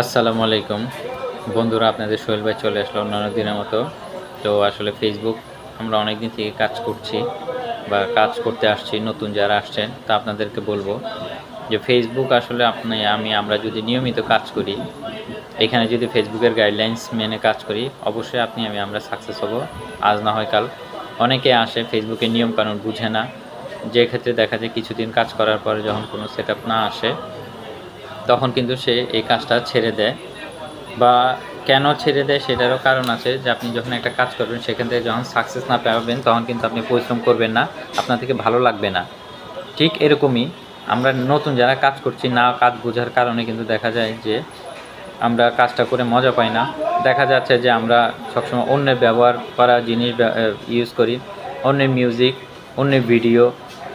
আসসালামু আলাইকুম। বন্ধুরা, আপনাদের সোহেল ভাই চলে আসলো অন্যান্য দিনের মতো। তো আসলে ফেসবুক আমরা অনেক দিন থেকে কাজ করছি বা কাজ করতে আসছি, নতুন যারা আসছেন, তা আপনাদেরকে বলব যে ফেসবুক আসলে আপনি, আমি, আমরা যদি নিয়মিত কাজ করি, এখানে যদি ফেসবুকের গাইডলাইন্স মেনে কাজ করি, অবশ্যই আপনি, আমি, আমরা সাকসেস হব। আজ না হয় কাল। অনেকে আসে ফেসবুকের নিয়মকানুন বুঝে না। যে ক্ষেত্রে দেখা যায় কিছুদিন কাজ করার পরে যখন কোনো সেট না আসে তখন কিন্তু সে এই কাজটা ছেড়ে দেয়। বা কেন ছেড়ে দেয় সেটারও কারণ আছে যে আপনি যখন একটা কাজ করবেন, সেখান থেকে যখন সাকসেস না পাবেন, তখন কিন্তু আপনি পরিশ্রম করবেন না, আপনার থেকে ভালো লাগবে না। ঠিক এরকমই আমরা নতুন যারা কাজ করছি, না কাজ বোঝার কারণে কিন্তু দেখা যায় যে আমরা কাজটা করে মজা পাই না। দেখা যাচ্ছে যে আমরা সবসময় অন্যের ব্যবহার করা জিনিস ইউজ করি। অন্যের মিউজিক অন্যের ভিডিও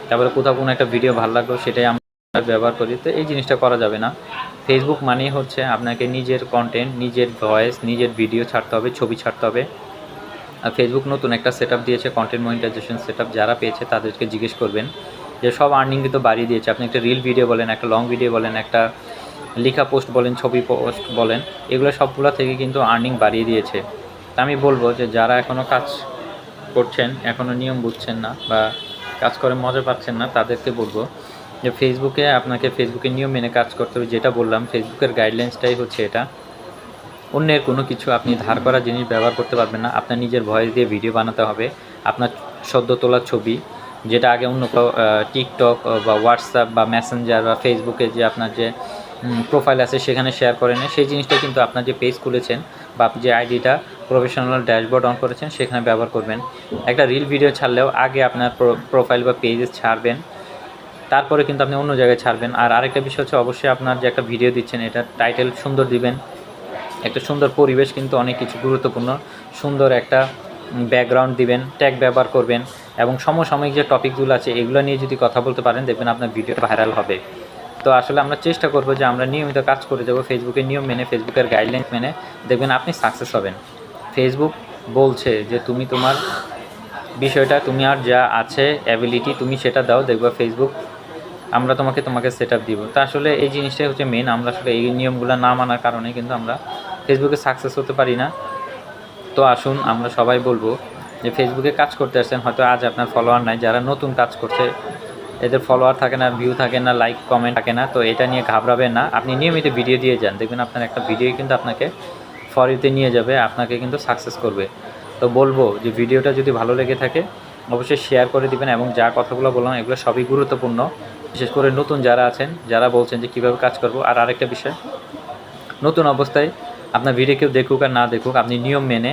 তারপরে কোথাও কোনো একটা ভিডিও ভালো লাগল সেটাই ব্যবহার করি, তো এই জিনিসটা করা যাবে না। ফেসবুক মানেই হচ্ছে আপনাকে নিজের কন্টেন্ট নিজের ভয়েস নিজের ভিডিও ছাড়তে হবে, ছবি ছাড়তে হবে। আর ফেসবুক নতুন একটা সেট দিয়েছে কন্টেন্ট মনিটাইজেশন সেট যারা পেয়েছে তাদেরকে জিজ্ঞেস করবেন যে সব আর্নিং কিন্তু বাড়িয়ে দিয়েছে। আপনি একটা রিল ভিডিও বলেন, একটা লং ভিডিও বলেন, একটা লেখা পোস্ট বলেন, ছবি পোস্ট বলেন, এগুলো সবগুলো থেকে কিন্তু আর্নিং বাড়িয়ে দিয়েছে। তা আমি বলব যে যারা এখনও কাজ করছেন এখনও নিয়ম বুঝছেন না বা কাজ করে মজা পাচ্ছেন না, তাদেরকে বলব যে ফেসবুকে আপনাকে ফেসবুকের নিয়ম মেনে কাজ করতে হবে, যেটা বললাম ফেসবুকের গাইডলাইন্সটাই হচ্ছে এটা। অন্যের কোনো কিছু আপনি ধার করা জিনিস ব্যবহার করতে পারবেন না। আপনার নিজের ভয়েস দিয়ে ভিডিও বানাতে হবে, আপনার সদ্য তোলা ছবি, যেটা আগে অন্য টিকটক বা হোয়াটসঅ্যাপ বা মেসেঞ্জার বা ফেসবুকে যে আপনার যে প্রোফাইল আছে সেখানে শেয়ার করে নেয় সেই জিনিসটা কিন্তু আপনার যে পেজ খুলেছেন বা যে আইডিটা প্রফেশনাল ড্যাশবোর্ড অন করেছেন, সেখানে ব্যবহার করবেন। একটা রিল ভিডিও ছাড়লেও আগে আপনার প্রোফাইল বা পেজে ছাড়বেন। তারপরে কিন্তু আপনি অন্য জায়গায় ছাড়বেন। আর আরেকটা বিষয় হচ্ছে অবশ্যই আপনার যে একটা ভিডিও দিচ্ছেন, এটা টাইটেল সুন্দর দিবেন। একটা সুন্দর পরিবেশ কিন্তু অনেক কিছু গুরুত্বপূর্ণ। সুন্দর একটা ব্যাকগ্রাউন্ড দিবেন ট্যাগ ব্যবহার করবেন এবং সমসাময়িক যে টপিকগুলো আছে, এগুলো নিয়ে যদি কথা বলতে পারেন, দেখবেন আপনার ভিডিও ভাইরাল হবে। তো আসলে আমরা চেষ্টা করব যে আমরা নিয়মিত কাজ করে যাব ফেসবুকের নিয়ম মেনে ফেসবুকের গাইডলাইন মেনে। দেখবেন আপনি সাকসেস হবেন। ফেসবুক বলছে যে তুমি তোমার বিষয়টা, তুমি আর যা আছে অ্যাবিলিটি তুমি সেটা দাও। দেখবা ফেসবুক আমরা তোমাকে তোমাকে সেট আপ দিব। তা আসলে এই জিনিসটাই হচ্ছে মেন আমরা আসলে এই নিয়মগুলো না মানার কারণে কিন্তু আমরা ফেসবুকে সাকসেস হতে পারি না। তো আসুন, আমরা সবাই বলব যে ফেসবুকে কাজ করতে আসছেন হয়তো আজ আপনার ফলোয়ার নাই, যারা নতুন কাজ করছে, এদের ফলোয়ার থাকে না ভিউ থাকে না লাইক কমেন্ট থাকে না। তো এটা নিয়ে ঘাবড়াবেন না। আপনি নিয়মিত ভিডিও দিয়ে যান। দেখবেন আপনার একটা ভিডিও কিন্তু আপনাকে ফরিতে নিয়ে যাবে, আপনাকে কিন্তু সাকসেস করবে। তো বলব যে ভিডিওটা যদি ভালো লেগে থাকে, অবশ্যই শেয়ার করে দিবেন এবং যা কথাগুলো বললাম, এগুলো সবই গুরুত্বপূর্ণ। বিশেষ করে নতুন যারা আছেন, যারা বলছেন যে কীভাবে কাজ করব। আর আরেকটা বিষয়, নতুন অবস্থায় আপনার ভিডিও কেউ দেখুক আর না দেখুক, আপনি নিয়ম মেনে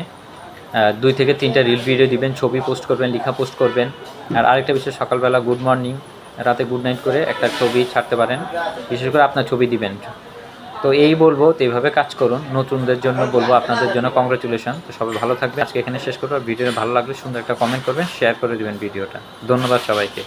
দুই থেকে তিনটা রিল ভিডিও দিবেন, ছবি পোস্ট করবেন, লেখা পোস্ট করবেন। আর আরেকটা বিষয়, সকালবেলা গুড মর্নিং রাতে গুড নাইট করে একটা ছবি ছাড়তে পারেন। বিশেষ করে আপনার ছবি দিবেন। তো এই বলব, তো এইভাবে কাজ করুন। নতুনদের জন্য বলব, আপনাদের জন্য কংগ্রেচুলেশন তো সবাই ভালো থাকবে আজকে এখানে শেষ করব। ভিডিও ভালো লাগলে সুন্দর একটা কমেন্ট করবেন শেয়ার করে দেবেন ভিডিওটা ধন্যবাদ সবাইকে।